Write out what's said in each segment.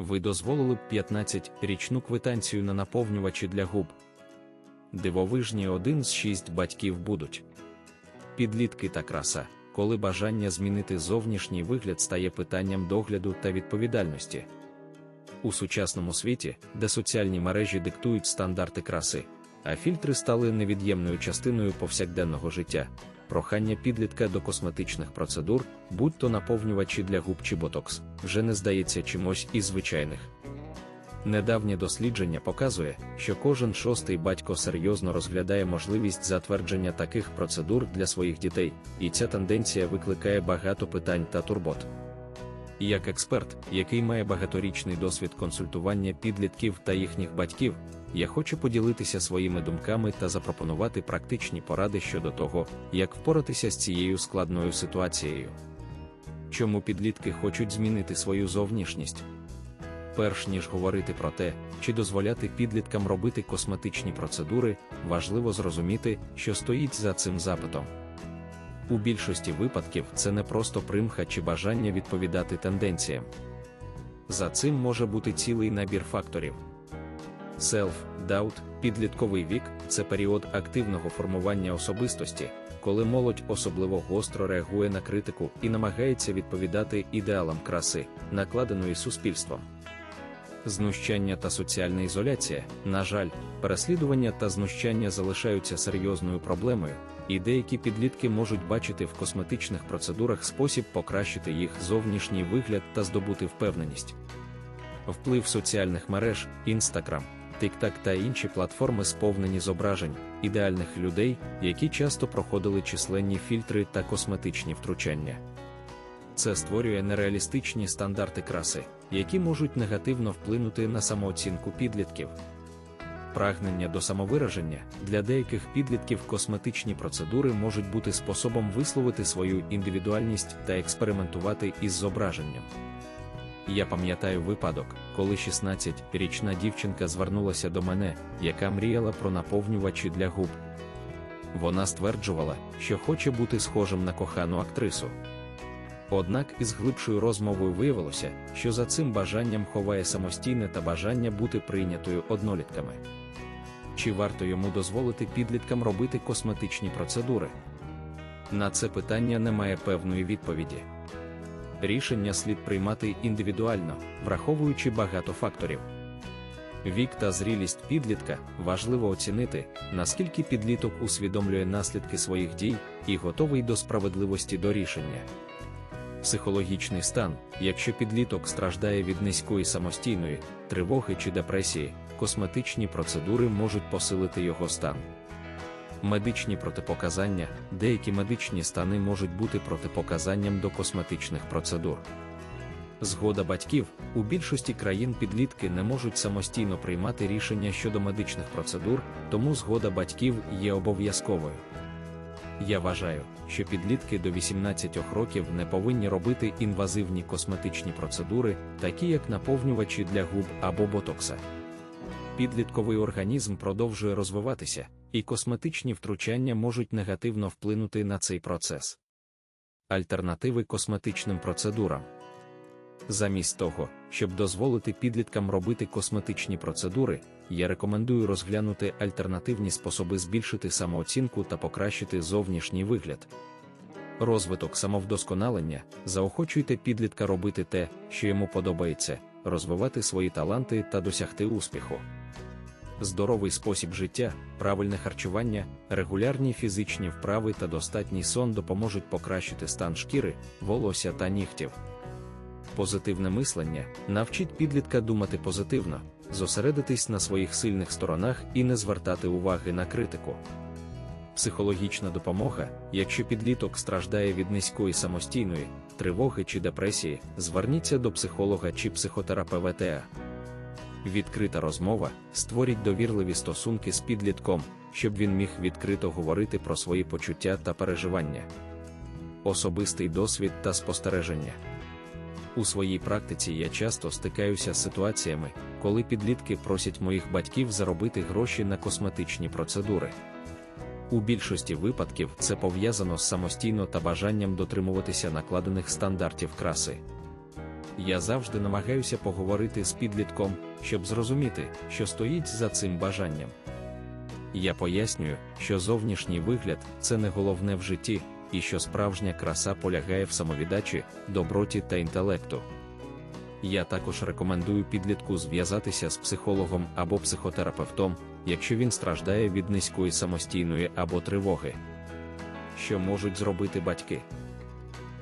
Ви дозволили б 15-річну квитанцію на наповнювачі для губ. Дивовижні один з шість батьків будуть. Підлітки та краса, коли бажання змінити зовнішній вигляд стає питанням догляду та відповідальності. У сучасному світі, де соціальні мережі диктують стандарти краси, а фільтри стали невід'ємною частиною повсякденного життя, прохання підлітка до косметичних процедур, будь-то наповнювачі для губ чи ботокс, вже не здається чимось із звичайних. Недавнє дослідження показує, що кожен шостий батько серйозно розглядає можливість затвердження таких процедур для своїх дітей, і ця тенденція викликає багато питань та турбот. Як експерт, який має багаторічний досвід консультування підлітків та їхніх батьків, я хочу поділитися своїми думками та запропонувати практичні поради щодо того, як впоратися з цією складною ситуацією. Чому підлітки хочуть змінити свою зовнішність? Перш ніж говорити про те, чи дозволяти підліткам робити косметичні процедури, важливо зрозуміти, що стоїть за цим запитом. У більшості випадків це не просто примха чи бажання відповідати тенденціям. За цим може бути цілий набір факторів. Self-doubt, підлітковий вік це період активного формування особистості, коли молодь особливо гостро реагує на критику і намагається відповідати ідеалам краси, накладеної суспільством. Знущання та соціальна ізоляція, на жаль, переслідування та знущання залишаються серйозною проблемою, і деякі підлітки можуть бачити в косметичних процедурах спосіб покращити їх зовнішній вигляд та здобути впевненість. Вплив соціальних мереж, Instagram, TikTok та інші платформи сповнені зображень, ідеальних людей, які часто проходили численні фільтри та косметичні втручання. Це створює нереалістичні стандарти краси, які можуть негативно вплинути на самооцінку підлітків. Прагнення до самовираження для деяких підлітків косметичні процедури можуть бути способом висловити свою індивідуальність та експериментувати із зображенням. Я пам'ятаю випадок, коли 16-річна дівчинка звернулася до мене, яка мріяла про наповнювачі для губ. Вона стверджувала, що хоче бути схожим на кохану актрису. Однак із глибшою розмовою виявилося, що за цим бажанням ховає самостійне та бажання бути прийнятою однолітками. Чи варто йому дозволити підліткам робити косметичні процедури? На це питання немає певної відповіді. Рішення слід приймати індивідуально, враховуючи багато факторів. Вік та зрілість підлітка важливо оцінити, наскільки підліток усвідомлює наслідки своїх дій і готовий до справедливості до рішення. Психологічний стан, якщо підліток страждає від низької самостійної, тривоги чи депресії, косметичні процедури можуть посилити його стан. Медичні протипоказання, деякі медичні стани можуть бути протипоказанням до косметичних процедур. Згода батьків у більшості країн підлітки не можуть самостійно приймати рішення щодо медичних процедур, тому згода батьків є обов'язковою. Я вважаю, що підлітки до 18 років не повинні робити інвазивні косметичні процедури, такі як наповнювачі для губ або ботокса. Підлітковий організм продовжує розвиватися, і косметичні втручання можуть негативно вплинути на цей процес. Альтернативи косметичним процедурам. Замість того, щоб дозволити підліткам робити косметичні процедури, я рекомендую розглянути альтернативні способи збільшити самооцінку та покращити зовнішній вигляд. Розвиток самовдосконалення заохочуйте підлітка робити те, що йому подобається, розвивати свої таланти та досягти успіху. Здоровий спосіб життя, правильне харчування, регулярні фізичні вправи та достатній сон допоможуть покращити стан шкіри, волосся та нігтів. Позитивне мислення навчить підлітка думати позитивно, зосередитись на своїх сильних сторонах і не звертати уваги на критику. Психологічна допомога, якщо підліток страждає від низької самостійної, тривоги чи депресії, зверніться до психолога чи психотерапевта. Відкрита розмова створіть довірливі стосунки з підлітком, щоб він міг відкрито говорити про свої почуття та переживання. Особистий досвід та спостереження. У своїй практиці я часто стикаюся з ситуаціями, коли підлітки просять моїх батьків заробити гроші на косметичні процедури. У більшості випадків це пов'язано з самостійно та бажанням дотримуватися накладених стандартів краси. Я завжди намагаюся поговорити з підлітком, щоб зрозуміти, що стоїть за цим бажанням. Я пояснюю, що зовнішній вигляд це не головне в житті, і що справжня краса полягає в самовіддачі, доброті та інтелекту. Я також рекомендую підлітку зв'язатися з психологом або психотерапевтом, якщо він страждає від низької самостійної або тривоги. Що можуть зробити батьки?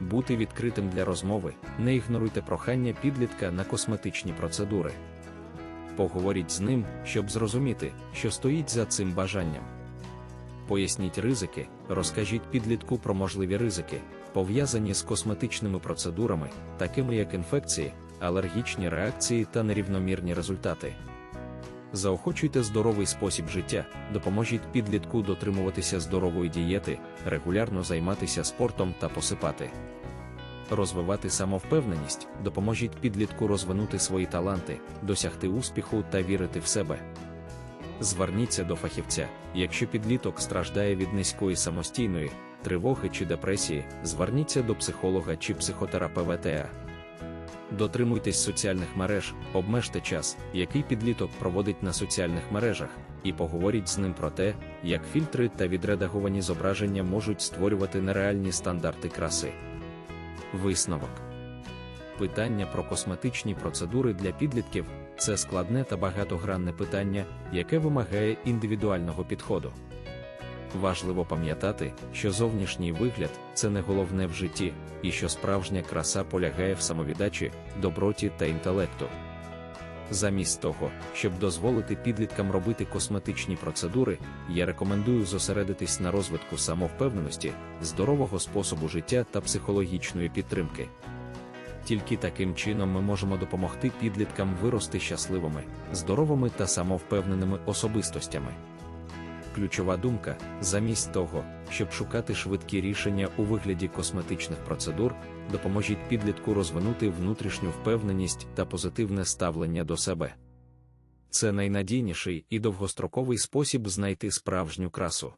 Бути відкритим для розмови, не ігноруйте прохання підлітка на косметичні процедури. Поговоріть з ним, щоб зрозуміти, що стоїть за цим бажанням. Поясніть ризики, розкажіть підлітку про можливі ризики, пов'язані з косметичними процедурами, такими як інфекції, алергічні реакції та нерівномірні результати. Заохочуйте здоровий спосіб життя, допоможіть підлітку дотримуватися здорової дієти, регулярно займатися спортом та посипати. Розвивати самовпевненість, допоможіть підлітку розвинути свої таланти, досягти успіху та вірити в себе. Зверніться до фахівця, якщо підліток страждає від низької самостійної, тривоги чи депресії, зверніться до психолога чи психотерапевта. Дотримуйтесь соціальних мереж, обмежте час, який підліток проводить на соціальних мережах, і поговоріть з ним про те, як фільтри та відредаговані зображення можуть створювати нереальні стандарти краси. Висновок питання про косметичні процедури для підлітків це складне та багатогранне питання, яке вимагає індивідуального підходу. Важливо пам'ятати, що зовнішній вигляд це не головне в житті, і що справжня краса полягає в самовіддачі, доброті та інтелекту. Замість того, щоб дозволити підліткам робити косметичні процедури, я рекомендую зосередитись на розвитку самовпевненості, здорового способу життя та психологічної підтримки. Тільки таким чином ми можемо допомогти підліткам вирости щасливими, здоровими та самовпевненими особистостями. Ключова думка: замість того, щоб шукати швидкі рішення у вигляді косметичних процедур, допоможіть підлітку розвинути внутрішню впевненість та позитивне ставлення до себе. Це найнадійніший і довгостроковий спосіб знайти справжню красу.